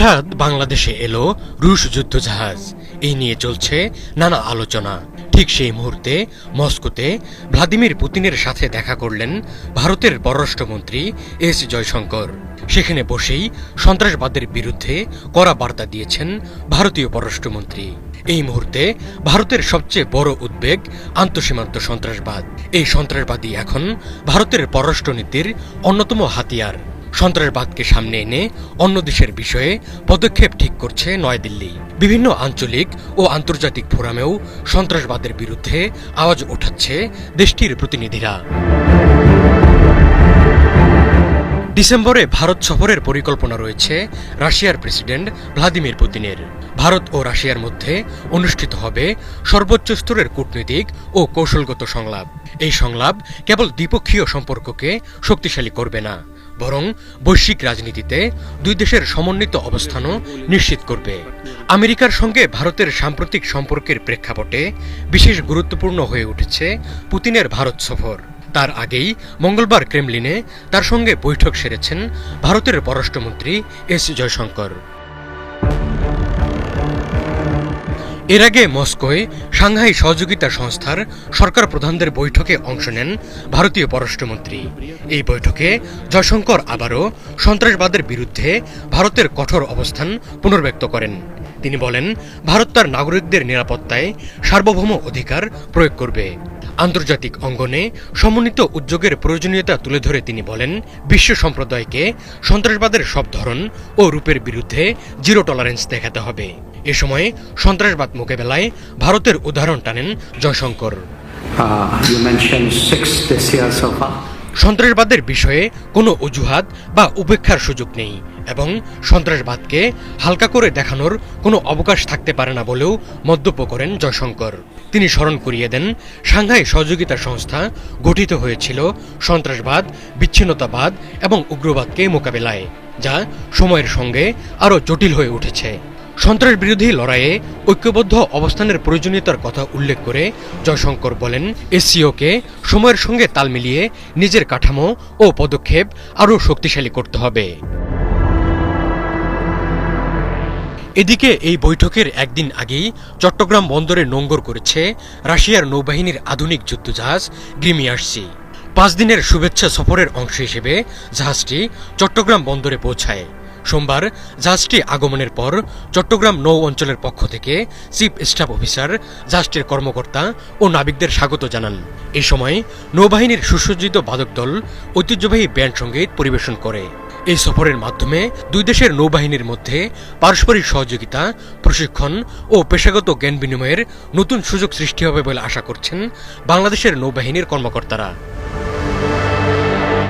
হঠাৎ বাংলাদেশে এলো রুশ যুদ্ধজাহাজ। এই নিয়ে চলছে নানা আলোচনা। ঠিক সেই মুহূর্তে মস্কোতে ভ্লাদিমির পুতিনের সাথে দেখা করলেন ভারতের পররাষ্ট্রমন্ত্রী এস জয়শঙ্কর। সেখানে বসেই সন্ত্রাসবাদের বিরুদ্ধে কড়া বার্তা দিয়েছেন ভারতীয় পররাষ্ট্রমন্ত্রী। এই মুহূর্তে ভারতের সবচেয়ে বড় উদ্বেগ আন্তঃসীমান্ত সন্ত্রাসবাদ। এই সন্ত্রাসবাদী এখন ভারতের পররাষ্ট্রনীতির অন্যতম হাতিয়ার। সন্ত্রাসবাদকে সামনে এনে অন্য দেশের বিষয়ে পদক্ষেপ ঠিক করছে নয়াদিল্লি। বিভিন্ন আঞ্চলিক ও আন্তর্জাতিক ফোরামেও সন্ত্রাসবাদের বিরুদ্ধে আওয়াজ উঠাচ্ছে দেশটির প্রতিনিধিরা। ডিসেম্বরে ভারত সফরের পরিকল্পনা রয়েছে রাশিয়ার প্রেসিডেন্ট ভ্লাদিমির পুতিনের। ভারত ও রাশিয়ার মধ্যে অনুষ্ঠিত হবে সর্বোচ্চ স্তরের কূটনৈতিক ও কৌশলগত সংলাপ। এই সংলাপ কেবল দ্বিপক্ষীয় সম্পর্ককে শক্তিশালী করবে না, বরং বৈশ্বিক রাজনীতিতে দুই দেশের সমন্বিত অবস্থানও নিশ্চিত করবে। আমেরিকার সঙ্গে ভারতের সাম্প্রতিক সম্পর্কের প্রেক্ষাপটে বিশেষ গুরুত্বপূর্ণ হয়ে উঠেছে পুতিনের ভারত সফর। তার আগেই মঙ্গলবার ক্রেমলিনে তার সঙ্গে বৈঠক সেরেছেন ভারতের পররাষ্ট্রমন্ত্রী এস জয়শঙ্কর। এর আগে মস্কোয় সাংহাই সহযোগিতা সংস্থার সরকার প্রধানদের বৈঠকে অংশ নেন ভারতীয় পররাষ্ট্রমন্ত্রী। এই বৈঠকে জয়শঙ্কর আবারও সন্ত্রাসবাদের বিরুদ্ধে ভারতের কঠোর অবস্থান পুনর্ব্যক্ত করেন। তিনি বলেন, ভারত তার নাগরিকদের নিরাপত্তায় সার্বভৌম অধিকার প্রয়োগ করবে। আন্তর্জাতিক অঙ্গনে সমন্বিত উদ্যোগের প্রয়োজনীয়তা তুলে ধরে তিনি বলেন, বিশ্ব সম্প্রদায়কে সন্ত্রাসবাদের সব ধরন ও রূপের বিরুদ্ধে জিরো টলারেন্স দেখাতে হবে। এ সময় সন্ত্রাসবাদ মোকাবেলায় ভারতের উদাহরণ টানেন জয়শঙ্কর। সন্ত্রাসবাদের বিষয়ে কোনো অজুহাত বা উপেক্ষার সুযোগ নেই এবং সন্ত্রাসবাদকে হালকা করে দেখানোর কোনো অবকাশ থাকতে পারে না বলেও মন্তব্য করেন জয়শঙ্কর। তিনি স্মরণ করিয়ে দেন, সাংহাই সহযোগিতা সংস্থা গঠিত হয়েছিল সন্ত্রাসবাদ, বিচ্ছিন্নতাবাদ এবং উগ্রবাদকে মোকাবেলায়, যা সময়ের সঙ্গে আরও জটিল হয়ে উঠেছে। সন্ত্রাস বিরোধী লড়াইয়ে ঐক্যবদ্ধ অবস্থানের প্রয়োজনীয়তার কথা উল্লেখ করে জয়শঙ্কর বলেন, এসসিওকে সময়ের সঙ্গে তাল মিলিয়ে নিজের কাঠামো ও পদক্ষেপ আরও শক্তিশালী করতে হবে। এদিকে এই বৈঠকের একদিন আগেই চট্টগ্রাম বন্দরে নোঙ্গর করেছে রাশিয়ার নৌবাহিনীর আধুনিক যুদ্ধজাহাজ গ্রিমিয়ার্সি। পাঁচ দিনের শুভেচ্ছা সফরের অংশ হিসেবে জাহাজটি চট্টগ্রাম বন্দরে পৌঁছায়। সোমবার জাহাজটি আগমনের পর চট্টগ্রাম নৌ অঞ্চলের পক্ষ থেকে চিফ স্টাফ অফিসার, জাহাজটির কর্মকর্তা ও নাবিকদের স্বাগত জানান। এ সময় নৌবাহিনীর সুসজ্জিত বাদক দল ঐতিহ্যবাহী ব্যান্ড সংগীত পরিবেশন করে। এই সফরের মাধ্যমে দুই দেশের নৌবাহিনীর মধ্যে পারস্পরিক সহযোগিতা, প্রশিক্ষণ ও পেশাগত জ্ঞান বিনিময়ের নতুন সুযোগ সৃষ্টি হবে বলে আশা করছেন বাংলাদেশের নৌবাহিনীর কর্মকর্তারা।